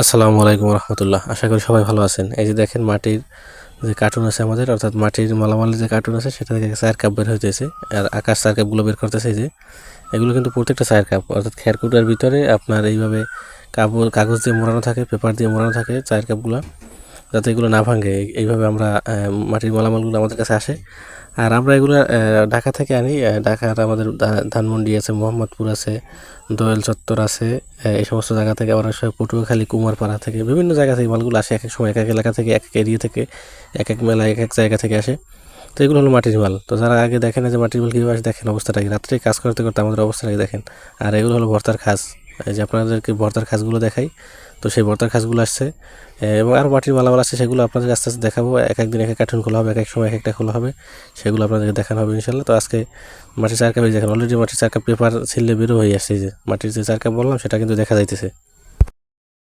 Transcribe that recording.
আসসালামু আলাইকুম রহমতুল্লাহ। আশা করি সবাই ভালো আছেন। এই যে দেখেন মাটির যে কার্টুন আছে আমাদের, অর্থাৎ মাটির মালামালের যে কার্টুন আছে, সেটা থেকে চায়ের কাপ বের হইতেছে। আর আকাশ চায়ের কাপগুলো বের করতেছে যে। এগুলো কিন্তু প্রত্যেকটা চায়ের কাপ অর্থাৎ খেরকুটার ভিতরে আপনার এইভাবে কাপড়, কাগজ দিয়ে মোড়ানো থাকে, পেপার দিয়ে মোড়ানো থাকে চায়ের কাপগুলো যাতে এগুলো না ভাঙে। এইভাবে আমরা মাটির মালামালগুলো আমাদের কাছে আসে। আর আমরা এগুলো ঢাকা থেকে আনি। ঢাকার আমাদের ধানমন্ডি আছে, মোহাম্মদপুর আছে, দোয়েল চত্বর আছে এই সমস্ত জায়গা থেকে আমরা সব পটুয়াখালী, কুমারপাড়া থেকে বিভিন্ন জায়গা থেকে মালগুলো আসে। এক এক সময় এক এক এলাকা থেকে এক এক এরিয়া থেকে এক এক মেলা এক এক জায়গা থেকে আসে। তো এগুলো হলো মাটির মাল। তো যারা আগে দেখেন যে মাটির মাল কীভাবে আসে, দেখেন অবস্থাটা কি। রাত্রে কাজ করতে করতে আমাদের অবস্থাটাকে দেখেন? আর এগুলো হলো ভর্তার খাস। যে আপনাদেরকে ভর্তার খাসগুলো দেখাই। তো সেই ভর্তার খাসগুলো আসছে। এবং আরও মাটির মালামাল আছে, সেগুলো আপনাদের আস্তে আস্তে দেখাবো। এক একদিন এক এক কার্টুন খোলা হবে, এক এক সময় এক একটা খোলা হবে, সেগুলো আপনাদেরকে দেখানো হবে ইনশাল্লাহ তো আজকে মাটির চার কাপে দেখেন অলরেডি মাটির চার কাপ পেপার ছিললে বেরো হয়ে আসছে যে। মাটির যে চার কাপ বললাম, সেটা কিন্তু দেখা যাইতেছে।